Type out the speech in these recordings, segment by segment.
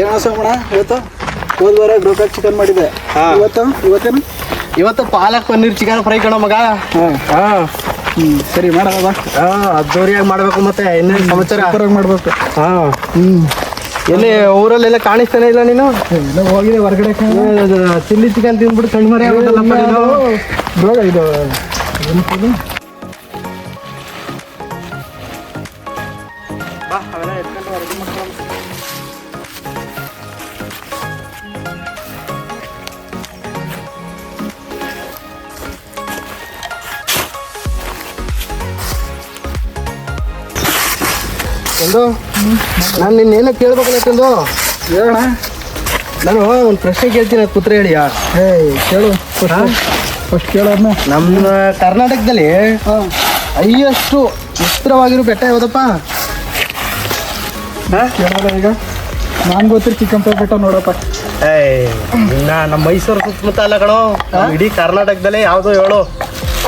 ಏನೋ ಸೋಮಣ್ಣ ಇವತ್ತು ಹೋದ ವಾರ ಗ್ರೋಕಾಕ್ ಚಿಕನ್ ಮಾಡಿದೆ. ಇವತ್ತು? ಇವತ್ತೇನು? ಇವತ್ತು ಪಾಲಕ್ ಪನ್ನೀರ್ ಚಿಕನ್ ಫ್ರೈ ಕಣೋ ಮಗ. ಹಾಂ. ಹ್ಞೂ ಸರಿ ಮಾಡೋಣ ಬಾ ಹಾ ಅದ್ದೂರಿಯಾಗಿ ಮಾಡ್ಬೇಕು ಮತ್ತೆ ಇನ್ನೇನು ಸಮಾಚಾರ? ಸೂಪರಾಗಿ ಮಾಡಬೇಕು. ಹಾ. ಹ್ಞೂ ಎಲ್ಲಿ ಊರಲ್ಲೆಲ್ಲ ಕಾಣಿಸ್ತಾನೆ ಇಲ್ಲ ನೀನು? ಎಲ್ಲ ಹೋಗಿದೆ ಹೊರಗಡೆ ಚಿಲ್ಲಿ ಚಿಕನ್ ತಿಂದ್ಬಿಟ್ಟು ಕಣ್ಣು ಮರಿ ಆಗ್ಬಿಟ್ಟಲ್ಲಪ್ಪ ನೀನು? ಬ್ರೋ ಇದು ಬಾ ಅವೆಲ್ಲ ಎತ್ಕೊಂಡು ಹೊರಗೆ ಮಾಡ್ಕೊಂಡು ನಾನು ನಾನು ನಿನ್ನೇನೋ ಕೇಳ್ಬೇಕಲ್ಲ ಚಂದು? ಹೇಳೋಣ ನಾನು ಒಂದು ಪ್ರಶ್ನೆ ಕೇಳ್ತೀನಿ ಅದು ಕೂತ್ರೆ ಹೇಳಿಯಾ? ಹೇ? ಕೇಳು? ಫಸ್ಟ್ ಕೇಳೋಣ ನಮ್ಮ ಕರ್ನಾಟಕದಲ್ಲಿ ಅಯ್ಯಷ್ಟು ಹೈಯೆಸ್ಟು ಎತ್ತರವಾಗಿರೋ ಬೆಟ್ಟ ಯಾವುದಪ್ಪ? ಕೇಳೋದ ಈಗ. ನಾನು ಗೊತ್ತಿರ ಚಿಕ್ಕಂಪ ಬೆಟ್ಟ ನೋಡಪ್ಪ. ಏಯ್ ಇನ್ನ ನಮ್ಮ ಮೈಸೂರು ಸುತ್ತಮುತ್ತ ಅಲ್ಲ ಕಣೋ ಇಡೀ ಕರ್ನಾಟಕದಲ್ಲೇ ಯಾವುದೋ ಹೇಳು.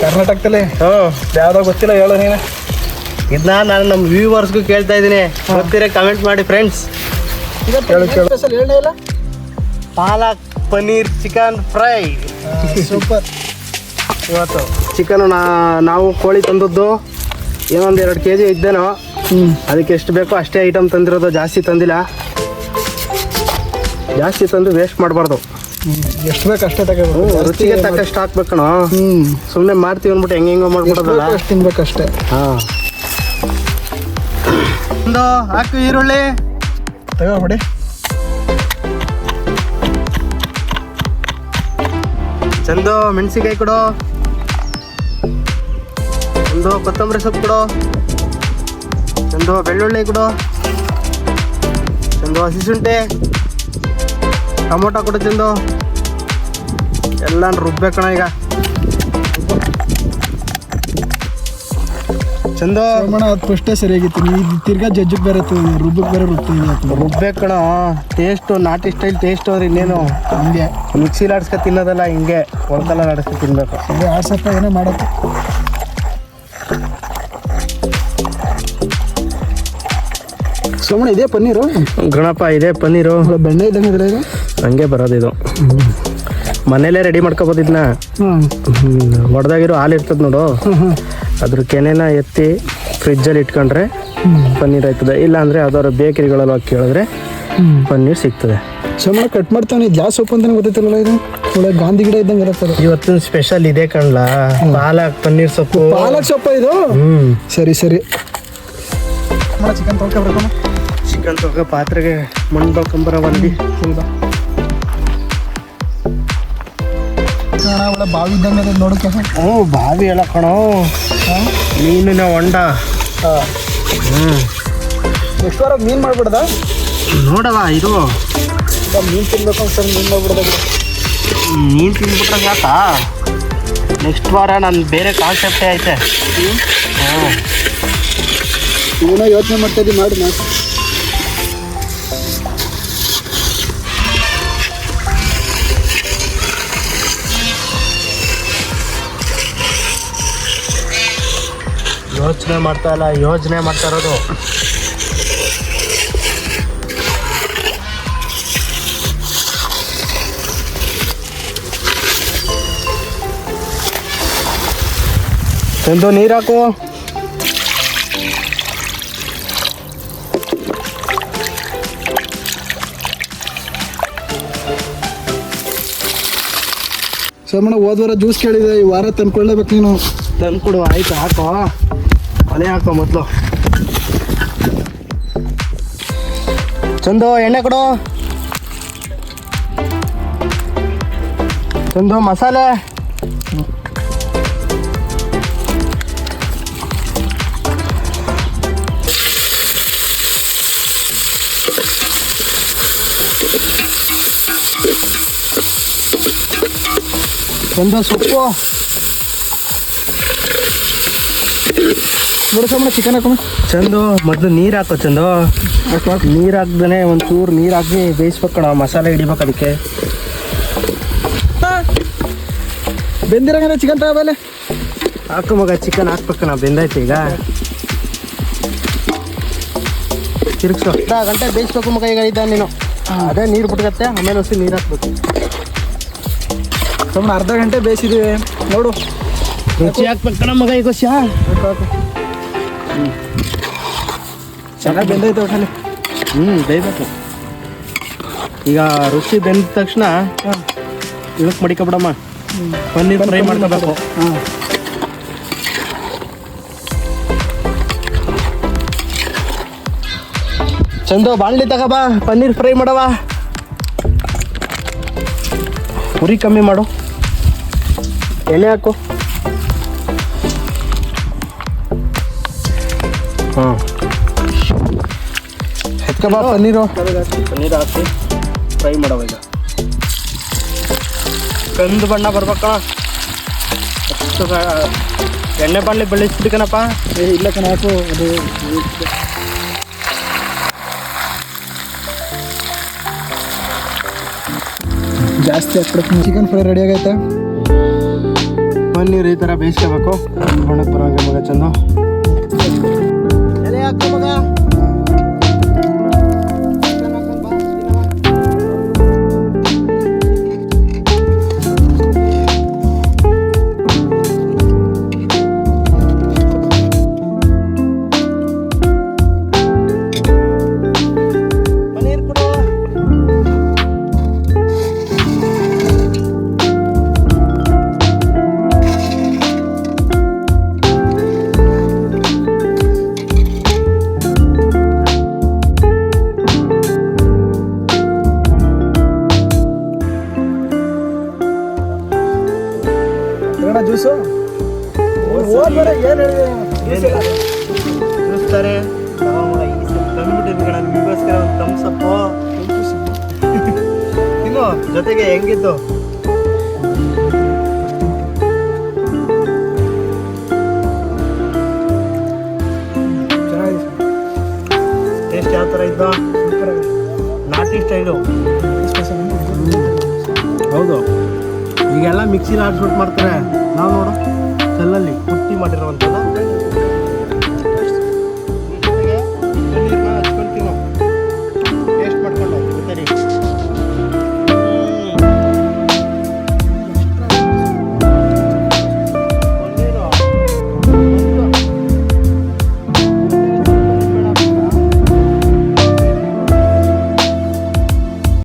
ಕರ್ನಾಟಕದಲ್ಲಿ? ಹ್ಞೂ ಯಾವುದೋ ಗೊತ್ತಿಲ್ಲ ಹೇಳು ನೀನು. ಇದನ್ನ ನಾನು ನಮ್ಮ ವ್ಯೂವರ್ಸ್ಗೂ ಕೇಳ್ತಾ ಇದ್ದೀನಿ. ಗೊತ್ತಿರೋ ಕಮೆಂಟ್ ಮಾಡಿ ಫ್ರೆಂಡ್ಸ್ ಸ್ಪೆಷಲ್ ಹೇಳೇ ಇಲ್ಲ? Palak paneer chicken fry. Super. ಇವತ್ತು ಚಿಕನ್ ನಾವು ಕೋಳಿ ತಂದದ್ದು ಏನೊಂದು ಎರಡು ಕೆ ಜಿ ಇದ್ದೇನೋ ಅದಕ್ಕೆ ಎಷ್ಟು ಬೇಕೋ ಅಷ್ಟೇ ಐಟಮ್ ತಂದಿರೋದು ಜಾಸ್ತಿ ತಂದಿಲ್ಲ. ಜಾಸ್ತಿ ತಂದು ವೇಸ್ಟ್ ಮಾಡಬಾರ್ದು. ಎಷ್ಟು ಬೇಕು ಅಷ್ಟೇ ತಗೋಬೇಕು. ರುಚಿಗೆ ತಕ್ಕಷ್ಟು ಹಾಕ್ಬೇಕಣ. ಸುಮ್ಮನೆ ಮಾಡ್ತೀವಿ ಅಂದ್ಬಿಟ್ಟು ಹೆಂಗೆ ಹೆಂಗೋ ಮಾಡ್ಬಿಡೋದಲ್ಲ. ಅಷ್ಟು ತಿನ್ಬೇಕು ಅಷ್ಟೇ. ಹಾಂ. ಒಂದು ಹಾಕು ಈರುಳ್ಳಿ. ತಗೋಬಿಡಿ. ಚಂದು ಮೆಣಸಿನ್ಕಾಯಿ ಕೊಡು. ಒಂದು ಕೊತ್ತಂಬರಿ ಸೊಪ್ಪು ಕೊಡು. ಚಂದು ಬೆಳ್ಳುಳ್ಳಿ ಕೊಡು. ಚಂದು ಹಸಿ ಶುಂಠಿ ಟೊಮೊಟೊ ಕೊಡು ಚಂದು ಎಲ್ಲ ರುಬ್ಬೇಕಣ ಈಗ. ಚಂದು. ಸೋಮಣ್ಣ ಅದು ಫಸ್ಟೇ ಸರಿಯಾಗಿತ್ತು. ನೀ ಇದು ತಿರ್ಗಾ ಜಜ್ಜಿಗೆ ಬೇರೆ ತು- ರುಬ್ಬಕ್ಕೆ ಬೇರೆ ರುಬ್ತೀನಿ ರುಬ್ಬೇಕಣ ಟೇಸ್ಟು ನಾಟಿ ಸ್ಟೈಲ್ ಟೇಸ್ಟ್ ಅವ್ರು ಇನ್ನೇನು. ಹಂಗೆ. ಮಿಕ್ಸಿಲಿ ಆಡಿಸ್ಕೊ ತಿನ್ನೋದಲ್ಲ ಹಿಂಗೆ. ಒಳಕಲ್ಲ ಆಡಿಸ್ಕೊ ತಿನ್ಬೇಕು. ಸರಿ ಆಡ್ಸಪ್ಪ ಏನೋ ಮಾಡಪ್ಪ ಸುಮ್ಮನೆ ಇದೇ ಪನ್ನೀರು? ಗಣಪ ಇದೆ ಪನ್ನೀರು. ಬೆಣ್ಣೆ ಇದ್ದಂಗೆ ಇದ್ರೆ ಇದು? ಹಂಗೆ ಬರೋದು ಇದು. ಮನೇಲೇ ರೆಡಿ ಮಾಡ್ಕೋಬೋದು ಇದನ್ನ ಹಾಂ ಹೊಡೆದಾಗಿರೋ ಹಾಲು ಇರ್ತದೆ ನೋಡು. ಅದ್ರ ಕೆನೆನ ಎತ್ತಿ ಫ್ರಿಜ್ಜಲ್ಲಿ ಇಟ್ಕೊಂಡ್ರೆ ಪನ್ನೀರ್ ಆಯ್ತದೆ. ಇಲ್ಲ ಅಂದ್ರೆ ಯಾವ್ದಾದ್ರು ಬೇಕರಿಗಳಲ್ಲಿ ಹೋಗಿ ಕೇಳಿದ್ರೆ ಪನ್ನೀರ್ ಸಿಗ್ತದೆ. ಸುಮ್ಮನೆ ಕಟ್ ಮಾಡ್ತಾನೆ ಗ್ಯಾಸ್ ಸೊಪ್ಪು ಅಂತಾನೆ ಗೊತ್ತಿತ್ತಲ್ಲ ಇದು? ಒಳ್ಳೆ ಗಾಂಧಿ ಗಿಡ ಇದ್ದಂಗೆ ಇರುತ್ತೆ ಅದು. ಇವತ್ತಿನ ಸ್ಪೆಷಲ್ ಇದೆ ಕಣ್ಲ. ಪಾಲಕ್ ಪನ್ನೀರ್ ಸೊಪ್ಪು. ಪಾಲಕ್ ಸೊಪ್ಪ ಇದು? ಹ್ಮ್. ಸರಿ ಸರಿ. ಚಿಕನ್ ತೊಗ ಚಿಕನ್ ತಗೋ ಪಾತ್ರೆಗೆ ಮಣ್ಣು ತೊಗೊಂಬರ ಬಂದು. ಹೌದಾ ಅಣ್ಣ ಒಳ್ಳೆ ಬಾವಿ ಇದ್ದಂಗೆ ನೋಡಕ್ಕೆ ಹ್ಞೂ ಬಾವಿ ಎಲ್ಲ ಕಣೋ. ಮೀನಿನ ಹೊಂಡ. ಹಾಂ. ಹ್ಞೂ ನೆಕ್ಸ್ಟ್ ವಾರ ಮೀನು ಮಾಡ್ಬಿಡ್ದ? ನೋಡವ ಇದು. ಮೀನು ತಿನ್ಬೇಕು ಅಂತ ಮೀನು ಮಾಡ್ಬಿಡ್ದ. ಮೀನು ನೀನು ತಿಂದ್ಬಿಟ್ರೆ ಸಾಕಾ. ನೆಕ್ಸ್ಟ್ ವಾರ ನಾನು ಬೇರೆ ಕಾನ್ಸೆಪ್ಟೇ ಐತೆ. ಹ್ಞೂ ಏನೋ ಯೋಚನೆ ಮಾಡ್ತಾ ಮಾಡಿ ಮಾಡಿ. ಯೋಚನೆ ಮಾಡ್ತಾ ಇಲ್ಲ ಯೋಜನೆ ಮಾಡ್ತಾ ಇರೋದು. ಎಂದು ನೀರು ಹಾಕು. ಸೋಮಣ್ಣ ಹೋದ ವಾರ ಜ್ಯೂಸ್ ಕೇಳಿದೆ ಈ ವಾರ ತಂದ್ಕೊಳ್ಳೇಬೇಕು ನೀನು. ತಂದ್ಕೊಡು ಆಯ್ತು ಹಾಕೋ. ಒಲೆ ಹಾಕೋ ಮೊದಲು. ಚಂದು ಎಣ್ಣೆ ಕೊಡು. ಚಂದು ಮಸಾಲೆ. ಚಂದ ಸೊಪ್ಪು. ನೋಡು ಸೋಮಣ್ಣ ಚಿಕನ್ ಹಾಕೋಣ ಚಂದು ಮೊದಲು ನೀರು ಹಾಕೋ ಚಂದು. ನೀರು ಹಾಕ್ದೇ ಒಂಚೂರು ನೀರು ಹಾಕಿ ಬೇಯಿಸ್ಬೇಕಣ ಮಸಾಲೆ ಹಿಡಿಬೇಕು ಅದಕ್ಕೆ. ಬೆಂದಿರಂಗಣ ಚಿಕನ್ ತಗೋಬಲ್ಲ ಹಾಕು ಮಗ ಚಿಕನ್ ಹಾಕ್ಬೇಕಣ ಬೆಂದೈತೆ ಈಗ. ತಿರುಗಿಸು. ಅರ್ಧ ಗಂಟೆ ಬೇಯಿಸ್ಬೇಕು ಮಗ ಈಗ ಇದ್ದ ನೀನು. ಅದೇ ನೀರು ಬಿಟ್ಕತ್ತೆ ಆಮೇಲೆ ಹೊಸ ನೀರು ಹಾಕ್ಬೇಕು. ಸುಮ್ಮನೆ ಅರ್ಧ ಗಂಟೆ ಬೇಯಿಸಿದ್ದೀವಿ ನೋಡು. ರುಚಿ ಹಾಕ್ಬೇಕು ಕಣ ಮಗ ಈಗ ಚೆನ್ನಾಗಿ ಬೆಂದೈತೆ ಒಟ್ಟಲ್ಲಿ ಹ್ಞೂ ಬೇಯಬೇಕು. ಈಗ ರುಚಿ ಬೆಂದ ತಕ್ಷಣ ಇದಕ್ಕೆ ಮಡಿಕೊಬಿಡಮ್ಮ. ಪನ್ನೀರ್ ಫ್ರೈ ಮಾಡ್ಕೋಬೇಕು. ಹಾಂ. ಚಂದು ಬಾಣಲಿ ಬಾ ಪನ್ನೀರ್ ಫ್ರೈ ಮಾಡವ ಉರಿ ಕಮ್ಮಿ ಮಾಡು. ಎಣ್ಣೆ ಹಾಕು. ಹಾಂ. ಎತ್ಕಬಾ ಪನ್ನೀರು. ಪನ್ನೀರ್ ಹಾಕಿ ಫ್ರೈ ಮಾಡವ ಈಗ. ಕಂದು ಬಣ್ಣ ಬರ್ಬೇಕಣ ಅಷ್ಟು ಎಣ್ಣೆ ಬಾಣಲಿ ಬೆಳೆಸ್ಬಿಡ್ಕನಪ್ಪ ಇಲ್ಲ ಕಣ ಹಾಕು. ಅದು ಜಾಸ್ತಿ ಹಾಕ್ಬಿಡಕ್ಕೆ ಚಿಕನ್ ಫ್ರೈ ರೆಡಿ ಆಗೈತೆ. ಪನ್ನೀರ್ ಈ ಥರ ಬೇಯಿಸ್ಕೋಬೇಕು. ಬಣ್ಣಕ್ಕೆ ಬರೋಂಗೆ ಮಗ ಚಂದ. kumbaga juice? ಏನು ತಂದ್ಬಿಟ್ಟಿದ್ದು ಕಣ ನಿಮಗೋಸ್ಕರ ಒಂದು ತಮ್ಸಪ್ಪು ಇನ್ನು ಜೊತೆಗೆ ಹೆಂಗಿದ್ದು? ಚೆನ್ನಾಗಿದೆ ಟೇಸ್ಟ್ ಯಾವ ಥರ ಇದ್ದು ನಾಟಿ ಸ್ಟೈಲು. ಹೌದು. ಈಗೆಲ್ಲ ಮಿಕ್ಸಿಲಿ ಆಡ್ಸ್ಬಿಟ್ಟು ಮಾಡ್ತಾರೆ. ನಾವು ನೋಡೋ ಕಲ್ಲಲ್ಲಿ ಪುಟ್ಟಿ ಮಾಡಿರುವಂಥದ್ದು